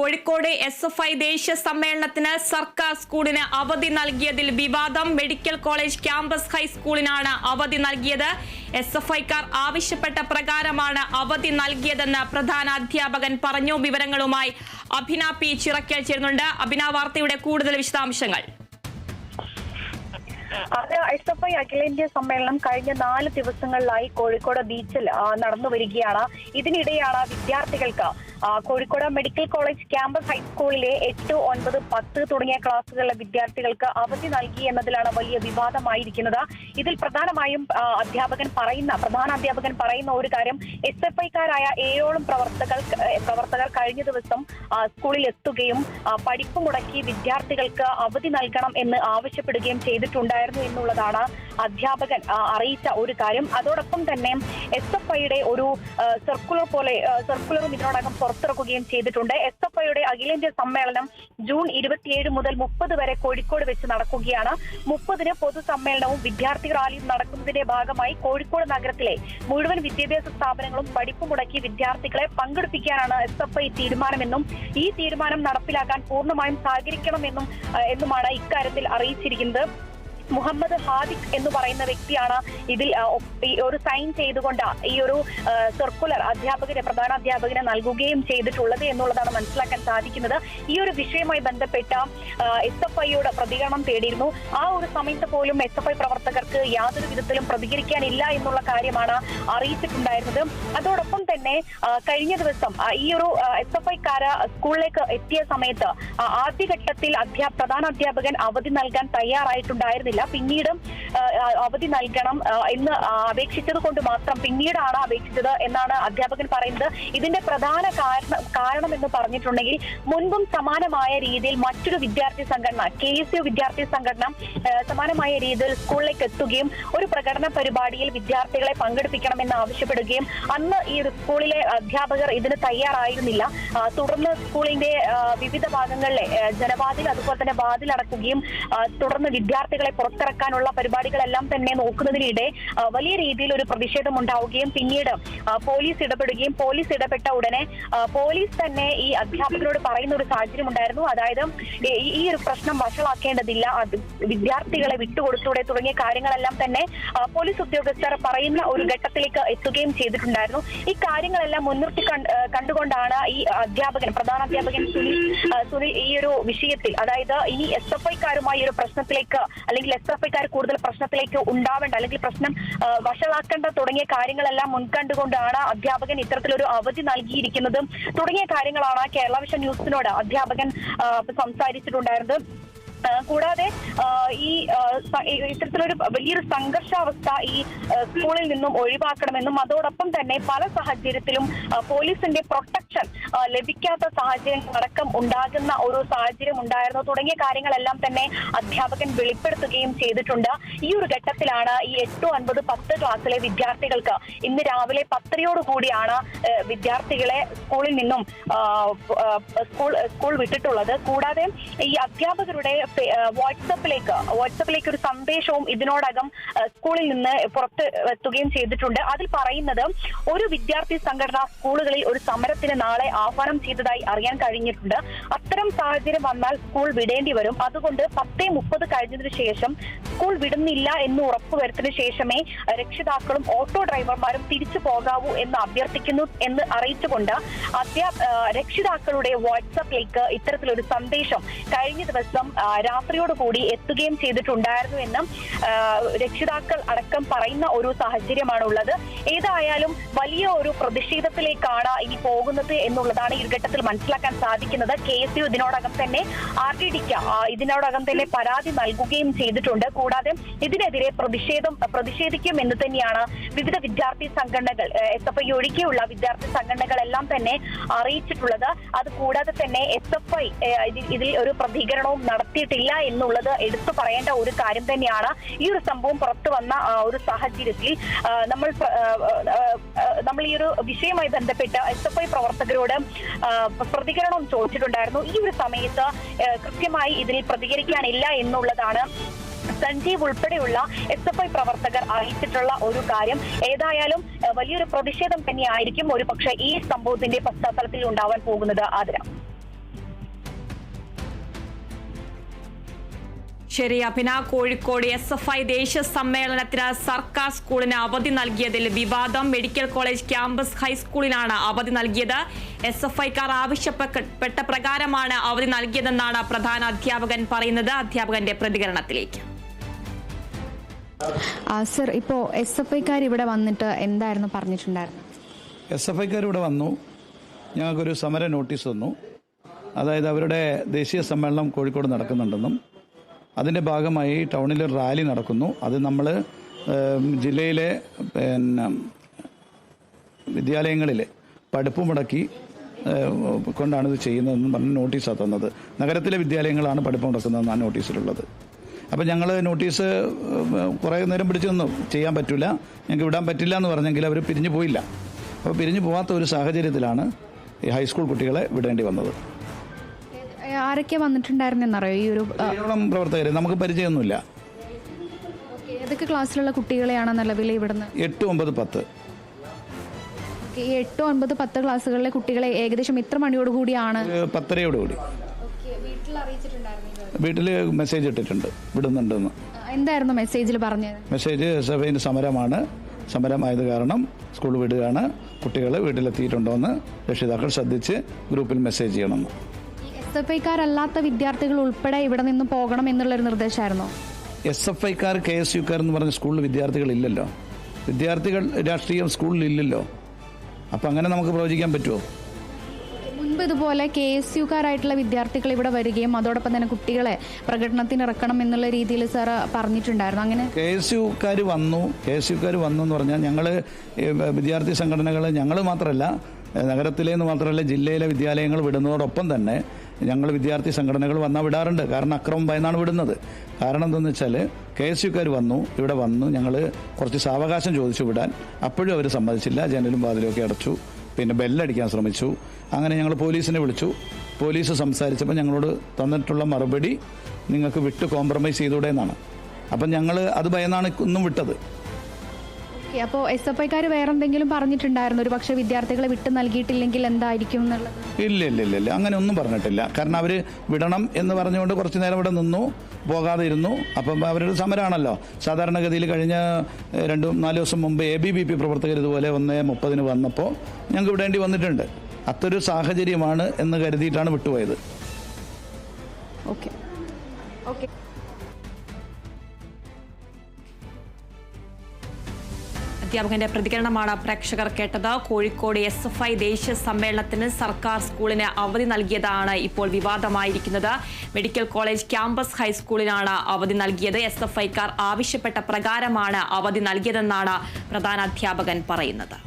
Kozhikode S F I ദേശീയ സമ്മേളനത്തിന് സർക്കാർ സ്കൂളിന് അവധി നൽകിയതിൽ വിവാദം. മെഡിക്കൽ കോളേജ് ക്യാമ്പസ് ഹൈസ്കൂളിനാണ് അവധി നൽകിയത്. എസ് എഫ് ഐക്കാർ ആവശ്യപ്പെട്ട പ്രകാരമാണ് അവധി നൽകിയതെന്ന് പ്രധാന അധ്യാപകൻ പറഞ്ഞു. വിവരങ്ങളുമായി അഭിന പി ചിറക്കൽ ചേരുന്നുണ്ട്. അഭിന വാർത്തയുടെ കൂടുതൽ വിശദാംശങ്ങൾ. അത് എസ് എഫ് ഐ അഖിലേന്ത്യാ സമ്മേളനം കഴിഞ്ഞ നാല് ദിവസങ്ങളിലായി കോഴിക്കോട് ബീച്ചിൽ നടന്നു വരികയാണ് ഇതിനിടെയാണ് വിദ്യാർത്ഥികൾക്ക് കോഴിക്കോട് മെഡിക്കൽ കോളേജ് ക്യാമ്പസ് ഹൈസ്കൂളിലെ എട്ട് ഒൻപത് പത്ത് തുടങ്ങിയ ക്ലാസ്സുകളിലെ വിദ്യാർത്ഥികൾക്ക് അവധി നൽകി എന്നതിലാണ് വലിയ വിവാദമായിരിക്കുന്നത്. ഇതിൽ പ്രധാനമായും അധ്യാപകൻ പറയുന്ന പ്രധാന അധ്യാപകൻ പറയുന്ന ഒരു കാര്യം എസ് എഫ് ഐക്കാരായ ഏഴോളം പ്രവർത്തകർ പ്രവർത്തകർ കഴിഞ്ഞ ദിവസം സ്കൂളിൽ എത്തുകയും പഠിപ്പ് മുടക്കി വിദ്യാർത്ഥികൾക്ക് അവധി നൽകണം എന്ന് ആവശ്യപ്പെടുകയും ചെയ്തിട്ടുണ്ടായിരുന്നു എന്നുള്ളതാണ് അധ്യാപകൻ അറിയിച്ച ഒരു കാര്യം. അതോടൊപ്പം തന്നെ എസ് എഫ് ഐയുടെ ഒരു സർക്കുലർ പോലെ സർക്കുലറും ഇതിനോടകം പുറത്തിറക്കുകയും ചെയ്തിട്ടുണ്ട്. എസ് എഫ് ഐയുടെ അഖിലേന്ത്യാ സമ്മേളനം ജൂൺ ഇരുപത്തിയേഴ് മുതൽ മുപ്പത് വരെ കോഴിക്കോട് വെച്ച് നടക്കുകയാണ്. മുപ്പതിന് പൊതുസമ്മേളനവും വിദ്യാർത്ഥി റാലിയും നടക്കുന്നതിന്റെ ഭാഗമായി കോഴിക്കോട് നഗരത്തിലെ മുഴുവൻ വിദ്യാഭ്യാസ സ്ഥാപനങ്ങളും പഠിപ്പ് മുടക്കി വിദ്യാർത്ഥികളെ പങ്കെടുപ്പിക്കാനാണ് എസ് എഫ് ഐ തീരുമാനമെന്നും ഈ തീരുമാനം നടപ്പിലാക്കാൻ പൂർണമായും സഹകരിക്കണമെന്നും എന്നുമാണ് ഇക്കാര്യത്തിൽ അറിയിച്ചിരിക്കുന്നത്. മുഹമ്മദ് ഹാദിഖ് എന്ന് പറയുന്ന വ്യക്തിയാണ് ഇതിൽ ഈ ഒരു സൈൻ ചെയ്തുകൊണ്ട് ഈ ഒരു സർക്കുലർ അധ്യാപകരെ പ്രധാന അധ്യാപകനെ നൽകുകയും ചെയ്തിട്ടുള്ളത് എന്നുള്ളതാണ് മനസ്സിലാക്കാൻ സാധിക്കുന്നത്. ഈ ഒരു വിഷയവുമായി ബന്ധപ്പെട്ട എസ് എഫ് ഐയുടെ പ്രതികരണം തേടിയിരുന്നു. ആ ഒരു സമയത്ത് പോലും എസ് എഫ് ഐ പ്രവർത്തകർക്ക് യാതൊരു വിധത്തിലും പ്രതികരിക്കാനില്ല എന്നുള്ള കാര്യമാണ് അറിയിച്ചിട്ടുണ്ടായിരുന്നത്. അതോടൊപ്പം തന്നെ കഴിഞ്ഞ ദിവസം ഈ ഒരു എസ് എഫ് ഐക്കാര സ്കൂളിലേക്ക് എത്തിയ സമയത്ത് ആദ്യഘട്ടത്തിൽ അധ്യാ പ്രധാന അധ്യാപകൻ അവധി നൽകാൻ തയ്യാറായിട്ടുണ്ടായിരുന്നില്ല. പിന്നീട് ആ, ആ, അവധി നൽകണം എന്ന് അപേക്ഷിച്ചത് കൊണ്ട് മാത്രം പിന്നീടാണ് അപേക്ഷിച്ചത് എന്നാണ് അധ്യാപകൻ പറയുന്നത്. ഇതിന്റെ പ്രധാന കാരണം കാരണം എന്ന് പറഞ്ഞിട്ടുണ്ടെങ്കിൽ മുൻപും സമാനമായ രീതിയിൽ മറ്റൊരു വിദ്യാർത്ഥി സംഘടന കെ എസ് യു വിദ്യാർത്ഥി സംഘടന സമാനമായ രീതിയിൽ സ്കൂളിലേക്ക് എത്തുകയും ഒരു പ്രകടന പരിപാടിയിൽ വിദ്യാർത്ഥികളെ പങ്കെടുപ്പിക്കണമെന്ന് ആവശ്യപ്പെടുകയും അന്ന് ഈ സ്കൂളിലെ അധ്യാപകർ ഇതിന് തയ്യാറായിരുന്നില്ല. തുടർന്ന് സ്കൂളിന്റെ വിവിധ ഭാഗങ്ങളിലെ ജനവാതിൽ അതുപോലെ തന്നെ വാതിലടക്കുകയും തുടർന്ന് വിദ്യാർത്ഥികളെ പുറത്തിറക്കാനുള്ള പരിപാടികളെല്ലാം തന്നെ നോക്കുന്നതിനിടെ വലിയ രീതിയിൽ ഒരു പ്രതിഷേധം ഉണ്ടാവുകയും പിന്നീട് പോലീസ് ഇടപെടുകയും പോലീസ് ഇടപെട്ട ഉടനെ പോലീസ് തന്നെ ഈ അധ്യാപകരോട് പറയുന്ന ഒരു സാഹചര്യം ഉണ്ടായിരുന്നു. അതായത് ഈ- ഒരു പ്രശ്നം വഷളാക്കേണ്ടതില്ല. വിദ്യാർത്ഥികളെ വിട്ടുകൊടുത്തൂടെ തുടങ്ങിയ കാര്യങ്ങളെല്ലാം തന്നെ പോലീസ് ഉദ്യോഗസ്ഥർ പറയുന്ന ഒരു ഘട്ടത്തിലേക്ക് എത്തുകയും ചെയ്തിട്ടുണ്ടായിരുന്നു. ഈ കാര്യങ്ങളെല്ലാം മുൻനിർത്തി കണ്ടുകൊണ്ടാണ് ഈ അധ്യാപകൻ പ്രധാന അധ്യാപകൻ സുനിൽ സുനിൽ ഈ ഒരു വിഷയത്തിൽ അതായത് ഇനി എസ് എഫ് ഐക്കാരുമായി ഒരു പ്രശ്നത്തിലേക്ക് അല്ലെങ്കിൽ എസ് എഫ് ഐക്കാർ കൂടുതൽ പ്രശ്നത്തിലേക്ക് ഉണ്ടാവേണ്ട അല്ലെങ്കിൽ പ്രശ്നം വഷളാക്കേണ്ട തുടങ്ങിയ കാര്യങ്ങളെല്ലാം മുൻകണ്ടുകൊണ്ടാണ് അധ്യാപകൻ ഇത്തരത്തിലൊരു അവധി നൽകിയിരിക്കുന്നതും. തുടങ്ങിയ കാര്യങ്ങളാണ് കേരള വിഷൻ ന്യൂസിനോട് അധ്യാപകൻ സംസാരിച്ചിട്ടുണ്ടായിരുന്നത്. കൂടാതെ ഈ ഇത്തരത്തിലൊരു വലിയൊരു സംഘർഷാവസ്ഥ ഈ സ്കൂളിൽ നിന്നും ഒഴിവാക്കണമെന്നും അതോടൊപ്പം തന്നെ പല സാഹചര്യത്തിലും പോലീസിന്റെ പ്രൊട്ടക്ഷൻ ലഭിക്കാത്ത സാഹചര്യങ്ങൾ അടക്കം ഉണ്ടാകുന്ന ഒരു സാഹചര്യം ഉണ്ടായിരുന്നു. തുടങ്ങിയ കാര്യങ്ങളെല്ലാം തന്നെ അധ്യാപകൻ വെളിപ്പെടുത്തുകയും ചെയ്തിട്ടുണ്ട്. ഈ ഒരു ഘട്ടത്തിലാണ് ഈ എട്ട് ഒൻപത് പത്ത് ക്ലാസ്സിലെ വിദ്യാർത്ഥികൾക്ക് ഇന്ന് രാവിലെ പത്തരയോടുകൂടിയാണ് വിദ്യാർത്ഥികളെ സ്കൂളിൽ നിന്നും സ്കൂൾ സ്കൂൾ വിട്ടിട്ടുള്ളത്. കൂടാതെ ഈ അധ്യാപകരുടെ വാട്സപ്പിലേക്ക് വാട്സപ്പിലേക്ക് ഒരു സന്ദേശവും ഇതിനോടകം സ്കൂളിൽ നിന്ന് പുറത്ത് എത്തുകയും ചെയ്തിട്ടുണ്ട്. അതിൽ പറയുന്നത് ഒരു വിദ്യാർത്ഥി സംഘടന സ്കൂളുകളിൽ ഒരു സമരത്തിന് നാളെ ആഹ്വാനം ചെയ്തതായി അറിയാൻ കഴിഞ്ഞിട്ടുണ്ട്. അത്തരം സാഹചര്യം വന്നാൽ സ്കൂൾ വിടേണ്ടി വരും. അതുകൊണ്ട് പത്തേ മുപ്പത് കഴിഞ്ഞതിന് ശേഷം സ്കൂൾ വിടുന്നില്ല എന്ന് ഉറപ്പുവരുത്തിന് ശേഷമേ രക്ഷിതാക്കളും ഓട്ടോ ഡ്രൈവർമാരും തിരിച്ചു പോകാവൂ എന്ന് അഭ്യർത്ഥിക്കുന്നു എന്ന് അറിയിച്ചുകൊണ്ട് അധ്യാ രക്ഷിതാക്കളുടെ വാട്സപ്പിലേക്ക് ഇത്തരത്തിലൊരു സന്ദേശം കഴിഞ്ഞ ദിവസം രാത്രിയോടുകൂടി എത്തുകയും ചെയ്തിട്ടുണ്ടായിരുന്നു എന്നും രക്ഷിതാക്കൾ അടക്കം പറയുന്ന ഒരു സാഹചര്യമാണ് ഉള്ളത് ഏതായാലും വലിയ ഒരു പ്രതിഷേധത്തിലേക്കാണ് ഇനി പോകുന്നത് എന്നുള്ളതാണ് ഈ ഘട്ടത്തിൽ മനസ്സിലാക്കാൻ സാധിക്കുന്നത്. കെ എസ് യു ഇതിനോടകം തന്നെ ആർ ഡി ഡിക്ക് ഇതിനോടകം തന്നെ പരാതി നൽകുകയും ചെയ്തിട്ടുണ്ട്. കൂടാതെ ഇതിനെതിരെ പ്രതിഷേധം പ്രതിഷേധിക്കും എന്ന് തന്നെയാണ് വിവിധ വിദ്യാർത്ഥി സംഘടനകൾ എസ് എഫ് ഐ ഒഴികെയുള്ള വിദ്യാർത്ഥി സംഘടനകളെല്ലാം തന്നെ അറിയിച്ചിട്ടുള്ളത്. അത് കൂടാതെ തന്നെ എസ് എഫ് ഐ ഇതിൽ ഒരു പ്രതികരണവും നടത്തിയിട്ടില്ല എന്നുള്ളത് എടുത്തു പറയേണ്ട ഒരു കാര്യം തന്നെയാണ് ഈ ഒരു സംഭവം പുറത്തു വന്ന ഒരു സാഹചര്യത്തിൽ നമ്മൾ നമ്മൾ ഈ ഒരു വിഷയവുമായി ബന്ധപ്പെട്ട് എസ് എഫ് ഐ പ്രവർത്തകരോട് പ്രതികരണം ചോദിച്ചിട്ടുണ്ടായിരുന്നു. ഈ ഒരു സമയത്ത് കൃത്യമായി ഇതിൽ പ്രതികരിക്കാനില്ല എന്നുള്ളതാണ് സഞ്ജീവ് ഉൾപ്പെടെയുള്ള എസ് എഫ് ഐ പ്രവർത്തകർ അറിയിച്ചിട്ടുള്ള ഒരു കാര്യം. ഏതായാലും വലിയൊരു പ്രതിഷേധം തന്നെയായിരിക്കും ഒരു പക്ഷേ ഈ സംഭവത്തിന്റെ പശ്ചാത്തലത്തിൽ ഉണ്ടാവാൻ പോകുന്നത് ആദരം ശരി അഭിന കോഴിക്കോട് എസ് എഫ് ഐ ദേശീയ സമ്മേളനത്തിന് സർക്കാർ സ്കൂളിന് അവധി നൽകിയതിൽ വിവാദം. മെഡിക്കൽ കോളേജ് ക്യാമ്പസ് ഹൈസ്കൂളിനാണ് അവധി നൽകിയത്. എസ് എഫ് ഐക്കാർ ആവശ്യപ്പെട്ട പ്രകാരമാണ് അവധി നൽകിയതെന്നാണ് പ്രധാന അധ്യാപകൻ പറയുന്നത്. അധ്യാപകന്റെ പ്രതികരണത്തിലേക്ക്. ആ, സർ ഇപ്പോ എസ് എഫ് ഐക്കാർ ഇവിടെ വന്നിട്ട് എന്തായിരുന്നു പറഞ്ഞിട്ടുണ്ടായിരുന്നു എസ് എഫ് ഐക്കാർ ഇവിടെ വന്നു. ഞങ്ങൾക്കൊരു സമര നോട്ടീസ് തന്നു. അതായത് അവരുടെ ദേശീയ സമ്മേളനം കോഴിക്കോട് നടക്കുന്നുണ്ടെന്നും അതിന്റെ ഭാഗമായി ടൗണിൽ റാലി നടക്കുന്നു. അത് നമ്മൾ ജില്ലയിലെ പിന്നെ വിദ്യാലയങ്ങളിൽ പഠിപ്പ് മുടക്കി കൊണ്ടാണ് ഇത് ചെയ്യുന്നതെന്ന് പറഞ്ഞ് നോട്ടീസാണ് തന്നത്. നഗരത്തിലെ വിദ്യാലയങ്ങളാണ് പഠിപ്പ് മുടക്കുന്നതെന്നാണ് നോട്ടീസിലുള്ളത്. അപ്പം ഞങ്ങൾ നോട്ടീസ് കുറേ നേരം പിടിച്ചു നിന്നു ചെയ്യാൻ പറ്റില്ല ഞങ്ങൾക്ക് വിടാൻ പറ്റില്ല എന്ന് പറഞ്ഞെങ്കിൽ അവർ പിരിഞ്ഞു പോയില്ല. അപ്പോൾ പിരിഞ്ഞു പോകാത്ത ഒരു സാഹചര്യത്തിലാണ് ഈ ഹൈസ്കൂൾ കുട്ടികളെ വിടേണ്ടി വന്നത്. ആരൊക്കെ വന്നിട്ടുണ്ടായിരുന്നെന്നറിയോ? ഈ ഒരു പ്രവർത്തകർ നമുക്ക് പരിചയമൊന്നുമില്ല. ഏതൊക്കെ ക്ലാസ്സിലുള്ള കുട്ടികളെയാണ് നിലവിൽ ഇവിടുന്ന്? എട്ട് ഒമ്പത് പത്ത്. ഈ എട്ട് ഒൻപത് പത്ത് ക്ലാസ്സുകളിലെ കുട്ടികളെ ഏകദേശം ഇത്ര മണിയോട് കൂടിയാണ്. പത്തരയോടുകൂടി വീട്ടിൽ മെസ്സേജ് ഇട്ടിട്ടുണ്ട് വിടുന്നുണ്ടെന്ന്. എന്തായിരുന്നു മെസ്സേജിൽ പറഞ്ഞത്? മെസ്സേജ് സഭയിന്റെ സമരമാണ്. സമരമായത് കാരണം സ്കൂൾ വിടുകയാണ്. കുട്ടികൾ വീട്ടിലെത്തിയിട്ടുണ്ടോ എന്ന് രക്ഷിതാക്കൾ ശ്രദ്ധിച്ച് ഗ്രൂപ്പിൽ മെസ്സേജ് ചെയ്യണമെന്ന്. എസ് എഫ് ഐക്കാരല്ലാത്ത വിദ്യാർത്ഥികൾ ഉൾപ്പെടെ ഇവിടെ നിന്ന് പോകണം എന്നുള്ളൊരു നിർദ്ദേശമായിരുന്നു. എസ് എഫ് ഐക്കാർ കെ എസ് യുക്കാർ എന്ന് പറഞ്ഞ സ്കൂളിൽ വിദ്യാർത്ഥികളില്ലല്ലോ വിദ്യാർത്ഥികൾ രാഷ്ട്രീയം സ്കൂളിൽ ഇല്ലല്ലോ. അപ്പം അങ്ങനെ നമുക്ക് പ്രവചിക്കാൻ പറ്റുമോ മുൻപ് ഇതുപോലെ കെ എസ് യുക്കാരായിട്ടുള്ള വിദ്യാർത്ഥികൾ ഇവിടെ വരികയും അതോടൊപ്പം തന്നെ കുട്ടികളെ പ്രകടനത്തിന് ഇറക്കണം എന്നുള്ള രീതിയിൽ സാർ പറഞ്ഞിട്ടുണ്ടായിരുന്നു. അങ്ങനെ കെ എസ് യുക്കാർ വന്നു. കെ എസ് യുക്കാർ വന്നു എന്ന് പറഞ്ഞാൽ ഞങ്ങൾ വിദ്യാർത്ഥി സംഘടനകൾ ഞങ്ങൾ മാത്രമല്ല നഗരത്തിലേന്ന് മാത്രമല്ല ജില്ലയിലെ വിദ്യാലയങ്ങൾ വിടുന്നതോടൊപ്പം തന്നെ ഞങ്ങൾ വിദ്യാർത്ഥി സംഘടനകൾ വന്നാൽ വിടാറുണ്ട്. കാരണം അക്രമം ഭയന്നാണ് വിടുന്നത്. കാരണം എന്തെന്ന് വെച്ചാൽ കെ എസ് യുക്കാർ വന്നു ഇവിടെ വന്നു ഞങ്ങൾ കുറച്ച് സാവകാശം ചോദിച്ചു വിടാൻ. അപ്പോഴും അവർ സമ്മതിച്ചില്ല. ജനലും വാതിലും ഒക്കെ അടച്ചു. പിന്നെ ബെല്ലടിക്കാൻ ശ്രമിച്ചു. അങ്ങനെ ഞങ്ങൾ പോലീസിനെ വിളിച്ചു. പോലീസ് സംസാരിച്ചപ്പോൾ ഞങ്ങളോട് തന്നിട്ടുള്ള മറുപടി നിങ്ങൾക്ക് വിട്ട് കോംപ്രമൈസ് ചെയ്തൂടെ എന്നാണ്. അപ്പം ഞങ്ങൾ അത് ഭയന്നാണ് ഇന്നും വിട്ടത്. അപ്പോൾ എസ് എഫ് ഐക്കാർ വേറെ എന്തെങ്കിലും പറഞ്ഞിട്ടുണ്ടായിരുന്നു? ഒരു പക്ഷേ വിദ്യാർത്ഥികളെ വിട്ടു നൽകിയിട്ടില്ലെങ്കിൽ എന്തായിരിക്കും എന്നുള്ളത്? ഇല്ല ഇല്ല ഇല്ല ഇല്ല. അങ്ങനെ ഒന്നും പറഞ്ഞിട്ടില്ല. കാരണം അവർ വിടണം എന്ന് പറഞ്ഞുകൊണ്ട് കുറച്ച് നേരം ഇവിടെ നിന്നു പോകാതെ ഇരുന്നു അപ്പം അവരുടെ സമരമാണല്ലോ സാധാരണഗതിയിൽ കഴിഞ്ഞ രണ്ടും രണ്ട് നാല് ദിവസം മുമ്പ് എ ബി ബി പി പ്രവർത്തകർ ഇതുപോലെ ഒന്ന് മുപ്പതിന് വന്നപ്പോൾ ഞങ്ങൾക്ക് വിടേണ്ടി വന്നിട്ടുണ്ട്. അത്തൊരു സാഹചര്യമാണ് എന്ന് കരുതിയിട്ടാണ് വിട്ടുപോയത്. ഓക്കെ. ഓക്കെ. അധ്യാപകന്റെ പ്രതികരണമാണ് പ്രേക്ഷകർ കേട്ടത്. കോഴിക്കോട് എസ് എഫ് ഐ ദേശീയ സമ്മേളനത്തിന് സർക്കാർ സ്കൂളിന് അവധി നൽകിയതാണ് ഇപ്പോൾ വിവാദമായിരിക്കുന്നത്. മെഡിക്കൽ കോളേജ് ക്യാമ്പസ് ഹൈസ്കൂളിനാണ് അവധി നൽകിയത്. എസ് എഫ് ഐക്കാർ ആവശ്യപ്പെട്ട പ്രകാരമാണ് അവധി നൽകിയതെന്നാണ് പ്രധാന അധ്യാപകൻ പറയുന്നത്.